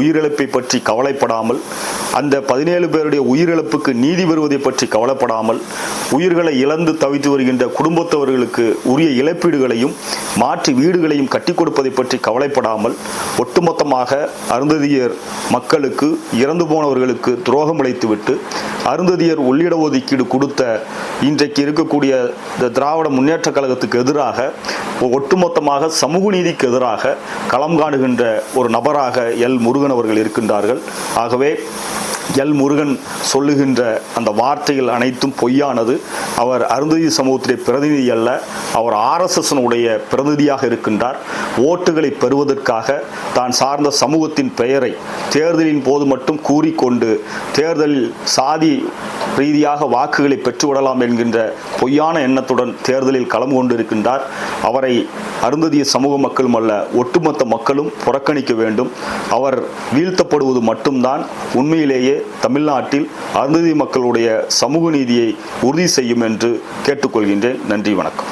உயிரிழப்பை பற்றி கவலைப்படாமல் அந்த பதினேழு பேருடைய உயிரிழப்புக்கு நீதி பெறுவதை பற்றி கவலைப்படாமல் உயிர்களை இழந்து தவித்து வருகின்ற குடும்பத்தவர்களுக்கு உரிய இழப்பீடுகளையும் மாற்று வீடுகளையும் கட்டி கொடுப்பதை பற்றி கவலைப்படாமல் ஒட்டுமொத்தமாக அருந்ததியர் மக்களுக்கு இறந்து போனவர்களுக்கு துரோகம் இழைத்துவிட்டு அருந்ததியர் உள்ளிட ஒதுக்கீடு கொடுத்த இன்றைக்கு இருக்கக்கூடிய இந்த திராவிட முன்னேற்ற கழகத்துக்கு எதிராக ஒட்டுமொத்தமாக சமூக நீதிக்கு எதிராக களம் காணுகின்ற ஒரு நபராக எல் முருகன் அவர்கள் இருக்கின்றார்கள். ஆகவே எல் முருகன் சொல்லுகின்ற அந்த வார்த்தைகள் அனைத்தும் பொய்யானது. அவர் அருந்ததி சமூகத்துடைய பிரதிநிதி அல்ல. அவர் ஆர்எஸ்எஸ்னுடைய பிரதிநிதியாக இருக்கின்றார். ஓட்டுகளை பெறுவதற்காக தான் சார்ந்த சமூகத்தின் பெயரை தேர்தலின் போது மட்டும் கூறிக்கொண்டு தேர்தலில் சாதி ரீதியாக வாக்குகளை பெற்றுவிடலாம் என்கின்ற பொய்யான எண்ணத்துடன் தேர்தலில் களம் கொண்டிருக்கின்றார். அவரை அருந்ததிய சமூக மக்களும் அல்ல ஒட்டுமொத்த மக்களும் புறக்கணிக்க வேண்டும். அவர் வீழ்த்தப்படுவது மட்டும்தான் உண்மையிலேயே தமிழ்நாட்டில் அருந்ததி மக்களுடைய சமூக நீதியை உறுதி செய்யும் என்று கேட்டுக்கொள்கின்றேன். நன்றி வணக்கம்.